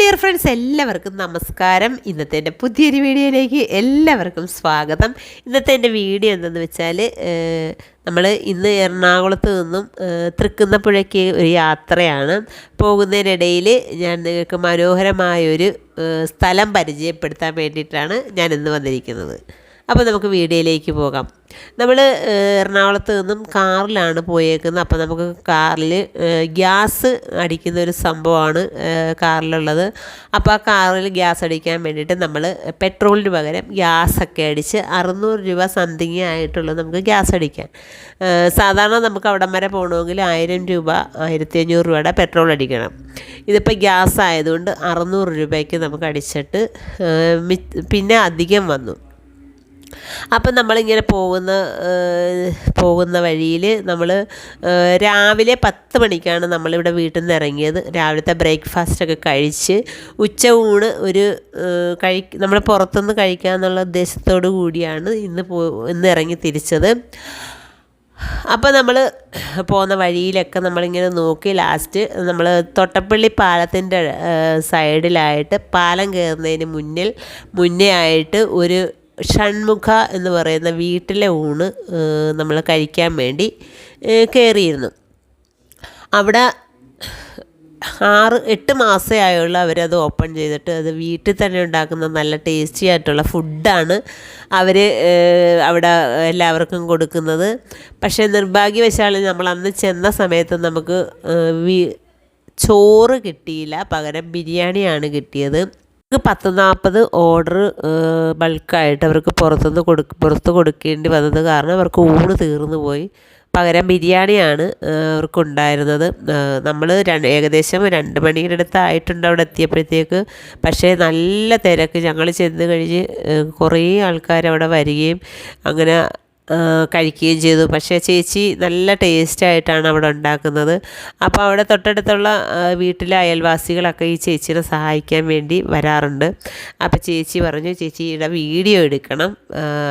Dear friends എല്ലാവർക്കും നമസ്കാരം. ഇന്നത്തെ എന്റെ പുതിയൊരു വീഡിയോയിലേക്ക് എല്ലാവർക്കും സ്വാഗതം. ഇന്നത്തെ എന്റെ വീഡിയോ എന്തെന്ന് വെച്ചാൽ നമ്മൾ ഇന്ന് എറണാകുളത്ത് നിന്നും തൃക്കുന്നപ്പുഴയ്ക്ക് ഒരു യാത്രയാണ്. പോകുന്നതിനിടയിൽ ഞാൻ നിങ്ങൾക്ക് മനോഹരമായൊരു സ്ഥലം പരിചയപ്പെടുത്താൻ വേണ്ടിയിട്ടാണ് ഞാൻ ഇന്ന് വന്നിരിക്കുന്നത്. അപ്പോൾ നമുക്ക് വീഡിയോയിലേക്ക് പോകാം. നമ്മൾ എറണാകുളത്ത് നിന്നും കാറിലാണ് പോയേക്കുന്നത്. അപ്പോൾ നമുക്ക് കാറിൽ ഗ്യാസ് അടിക്കുന്ന ഒരു സംഭവമാണ് കാറിലുള്ളത്. അപ്പോൾ ആ കാറിൽ ഗ്യാസ് അടിക്കാൻ വേണ്ടിയിട്ട് നമ്മൾ പെട്രോളിന് പകരം ഗ്യാസൊക്കെ അടിച്ച് അറുന്നൂറ് രൂപ സംതിങ് ആയിട്ടുള്ളത് നമുക്ക് ഗ്യാസ് അടിക്കാൻ സാധാരണ നമുക്ക് അവിടം വരെ പോകണമെങ്കിൽ ആയിരം രൂപ ആയിരത്തി അഞ്ഞൂറ് രൂപയുടെ പെട്രോൾ അടിക്കണം. ഇതിപ്പോൾ ഗ്യാസ് ആയതുകൊണ്ട് അറുന്നൂറ് രൂപയ്ക്ക് നമുക്ക് അടിച്ചിട്ട് പിന്നെ അധികം വന്നു. അപ്പം നമ്മളിങ്ങനെ പോകുന്ന പോകുന്ന വഴിയിൽ നമ്മൾ രാവിലെ പത്ത് മണിക്കാണ് നമ്മളിവിടെ വീട്ടിൽ നിന്ന് ഇറങ്ങിയത്. രാവിലത്തെ ബ്രേക്ക്ഫാസ്റ്റൊക്കെ കഴിച്ച് ഉച്ച ഊണ് ഒരു കഴി നമ്മൾ പുറത്തുനിന്ന് കഴിക്കാമെന്നുള്ള ഉദ്ദേശത്തോടു കൂടിയാണ് ഇന്ന് പോ ഇന്ന് ഇറങ്ങി തിരിച്ചത്. അപ്പോൾ നമ്മൾ പോകുന്ന വഴിയിലൊക്കെ നമ്മളിങ്ങനെ നോക്കി ലാസ്റ്റ് നമ്മൾ തൊട്ടപ്പള്ളി പാലത്തിന്റെ സൈഡിലായിട്ട് പാലം കയറുന്നതിന് മുന്നിൽ മുന്നേ ആയിട്ട് ഒരു ഷൺമുഖ എന്ന് പറയുന്ന വീട്ടിലെ ഊണ് നമ്മൾ കഴിക്കാൻ വേണ്ടി കയറിയിരുന്നു അവിടെ ആറ് എട്ട് മാസമേ ആയുള്ളൂ അവരത് ഓപ്പൺ ചെയ്തിട്ട്. അത് വീട്ടിൽ തന്നെ ഉണ്ടാക്കുന്ന നല്ല ടേസ്റ്റി ആയിട്ടുള്ള ഫുഡാണ് അവർ അവിടെ എല്ലാവർക്കും കൊടുക്കുന്നത്. പക്ഷേ നിർഭാഗ്യവശാൽ നമ്മൾ അന്ന് ചെന്ന സമയത്ത് നമുക്ക് ചോറ് കിട്ടിയില്ല. പകരം ബിരിയാണിയാണ് കിട്ടിയത്. അവർക്ക് പത്ത് നാൽപ്പത് ഓർഡർ ബൾക്കായിട്ട് അവർക്ക് പുറത്തുനിന്ന് കൊടു പുറത്ത് കൊടുക്കേണ്ടി വന്നത് കാരണം അവർക്ക് ഊണ് തീർന്നു പോയി. പകരം ബിരിയാണിയാണ് അവർക്കുണ്ടായിരുന്നത്. നമ്മൾ ഏകദേശം രണ്ട് മണിയുടെ അടുത്തായിട്ടുണ്ട് അവിടെ എത്തിയപ്പോഴത്തേക്ക്. പക്ഷേ നല്ല തിരക്ക്. ഞങ്ങൾ ചെന്ന് കഴിഞ്ഞ് കുറേ ആൾക്കാർ അവിടെ വരികയും അങ്ങനെ കഴിക്കുകയും ചെയ്തു. പക്ഷേ ചേച്ചി നല്ല ടേസ്റ്റായിട്ടാണ് അവിടെ ഉണ്ടാക്കുന്നത്. അപ്പോൾ അവിടെ തൊട്ടടുത്തുള്ള വീട്ടിലെ അയൽവാസികളൊക്കെ ഈ ചേച്ചിനെ സഹായിക്കാൻ വേണ്ടി വരാറുണ്ട്. അപ്പോൾ ചേച്ചി പറഞ്ഞു ചേച്ചിയുടെ വീഡിയോ എടുക്കണം.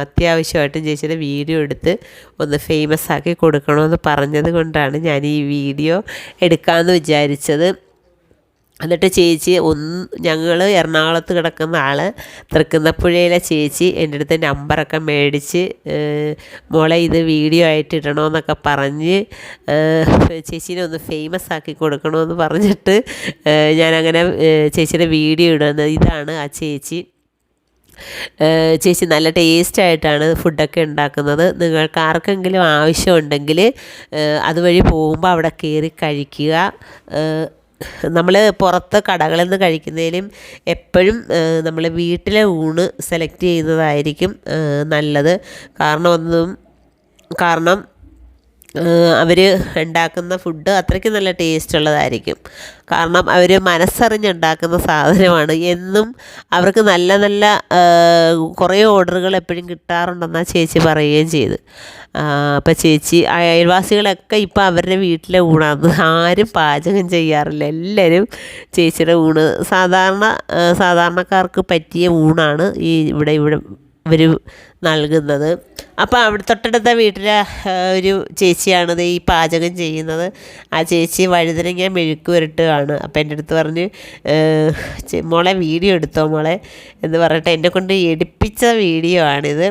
അത്യാവശ്യമായിട്ടും ചേച്ചിയുടെ വീഡിയോ എടുത്ത് ഒന്ന് ഫേമസ് ആക്കി കൊടുക്കണമെന്ന് പറഞ്ഞത് കൊണ്ടാണ് ഞാൻ ഈ വീഡിയോ എടുക്കാമെന്ന് വിചാരിച്ചത്. എന്നിട്ട് ചേച്ചി ഒന്ന് ഞങ്ങൾ എറണാകുളത്ത് കിടക്കുന്ന ആൾ തൃക്കുന്നപ്പുഴയിലെ ചേച്ചി എന്റെ അടുത്ത് നമ്പറൊക്കെ മേടിച്ച് മോളെ ഇത് വീഡിയോ ആയിട്ട് ഇടണമെന്നൊക്കെ പറഞ്ഞ് ചേച്ചീനെ ഒന്ന് ഫേമസ് ആക്കി കൊടുക്കണമെന്ന് പറഞ്ഞിട്ട് ഞാനങ്ങനെ ചേച്ചിയുടെ വീഡിയോ ഇടുന്നത് ഇതാണ് ആ ചേച്ചി. ചേച്ചി നല്ല ടേസ്റ്റ് ആയിട്ടാണ് ഫുഡൊക്കെ ഉണ്ടാക്കുന്നത്. നിങ്ങൾക്ക് ആർക്കെങ്കിലും ആവശ്യമുണ്ടെങ്കിൽ അതുവഴി പോകുമ്പോൾ അവിടെ കയറി കഴിക്കുക. നമ്മൾ പുറത്ത് കടകളിൽ നിന്ന് കഴിക്കുന്നതിലും എപ്പോഴും നമ്മൾ വീട്ടിലെ ഊണ് സെലക്ട് ചെയ്യുന്നതായിരിക്കും നല്ലത്. കാരണം ഒന്നും കാരണം അവർ ഉണ്ടാക്കുന്ന ഫുഡ് അത്രയ്ക്ക് നല്ല ടേസ്റ്റ് ഉള്ളതായിരിക്കും. കാരണം അവർ മനസ്സറിഞ്ഞുണ്ടാക്കുന്ന സാധനമാണ്. എന്നും അവർക്ക് നല്ല നല്ല കുറേ ഓർഡറുകൾ എപ്പോഴും കിട്ടാറുണ്ടെന്നാണ് ചേച്ചി പറയുകയും ചെയ്ത്. അപ്പോൾ ചേച്ചി അയൽവാസികളൊക്കെ ഇപ്പോൾ അവരുടെ വീട്ടിലെ ഊണാണ് ആരും പാചകം ചെയ്യാറില്ല. എല്ലാവരും ചേച്ചിയുടെ ഊണ്. സാധാരണ സാധാരണക്കാർക്ക് പറ്റിയ ഊണാണ് ഈ ഇവിടെ ഇവിടെ ഇവർ നൽകുന്നത്. അപ്പോൾ അവിടെ തൊട്ടടുത്ത വീട്ടിലെ ഒരു ചേച്ചിയാണത് ഈ പാചകം ചെയ്യുന്നത്. ആ ചേച്ചി വഴുതനങ്ങ മെഴുക്ക് പുരട്ടുകയാണ്. അപ്പോൾ എന്റെ അടുത്ത് പറഞ്ഞ് മോളെ വീഡിയോ എടുത്തോ മോളെ എന്ന് പറഞ്ഞിട്ട് എന്നെ കൊണ്ട് എടുപ്പിച്ച വീഡിയോ ആണിത്.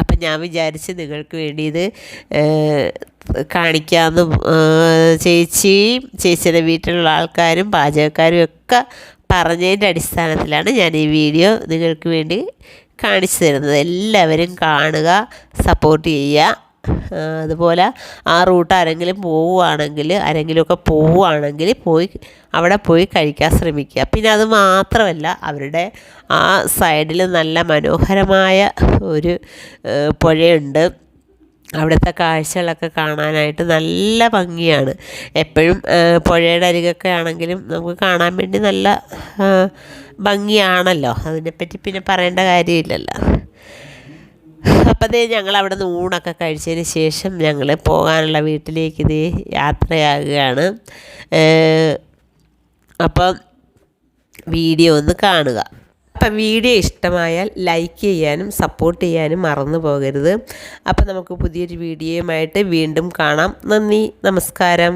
അപ്പം ഞാൻ വിചാരിച്ച് നിങ്ങൾക്ക് വേണ്ടി ഇത് കാണിക്കാമെന്ന് ചേച്ചിയും ചേച്ചിയുടെ വീട്ടിലുള്ള ആൾക്കാരും പാചകക്കാരും ഒക്കെ പറഞ്ഞതിന്റെ അടിസ്ഥാനത്തിലാണ് ഞാൻ ഈ വീഡിയോ നിങ്ങൾക്ക് വേണ്ടി കാണിച്ചു തരുന്നത്. എല്ലാവരും കാണുക സപ്പോർട്ട് ചെയ്യുക. അതുപോലെ ആ റൂട്ട് ആരെങ്കിലും പോവുകയാണെങ്കിൽ ആരെങ്കിലുമൊക്കെ പോവുകയാണെങ്കിൽ പോയി അവിടെ പോയി കഴിക്കാൻ ശ്രമിക്കുക. പിന്നെ അത് മാത്രമല്ല അവരുടെ ആ സൈഡിൽ നല്ല മനോഹരമായ ഒരു പുഴയുണ്ട്. അവിടുത്തെ കാഴ്ചകളൊക്കെ കാണാനായിട്ട് നല്ല ഭംഗിയാണ്. എപ്പോഴും പുഴയുടെ അരികൊക്കെ ആണെങ്കിലും നമുക്ക് കാണാൻ വേണ്ടി നല്ല ഭംഗിയാണല്ലോ. അതിനെപ്പറ്റി പിന്നെ പറയേണ്ട കാര്യമില്ലല്ലോ. അപ്പം ഞങ്ങൾ അവിടെ നിന്ന് ഊണൊക്കെ കഴിച്ചതിന് ശേഷം ഞങ്ങൾ പോകാനുള്ള വീട്ടിലേക്ക് ഇത് യാത്രയാകുകയാണ്. അപ്പം വീഡിയോ ഒന്ന് കാണുക. അപ്പം വീഡിയോ ഇഷ്ടമായാൽ ലൈക്ക് ചെയ്യാനും സപ്പോർട്ട് ചെയ്യാനും മറന്നു പോകരുത്. അപ്പം നമുക്ക് പുതിയൊരു വീഡിയോയുമായിട്ട് വീണ്ടും കാണാം. നന്ദി നമസ്കാരം.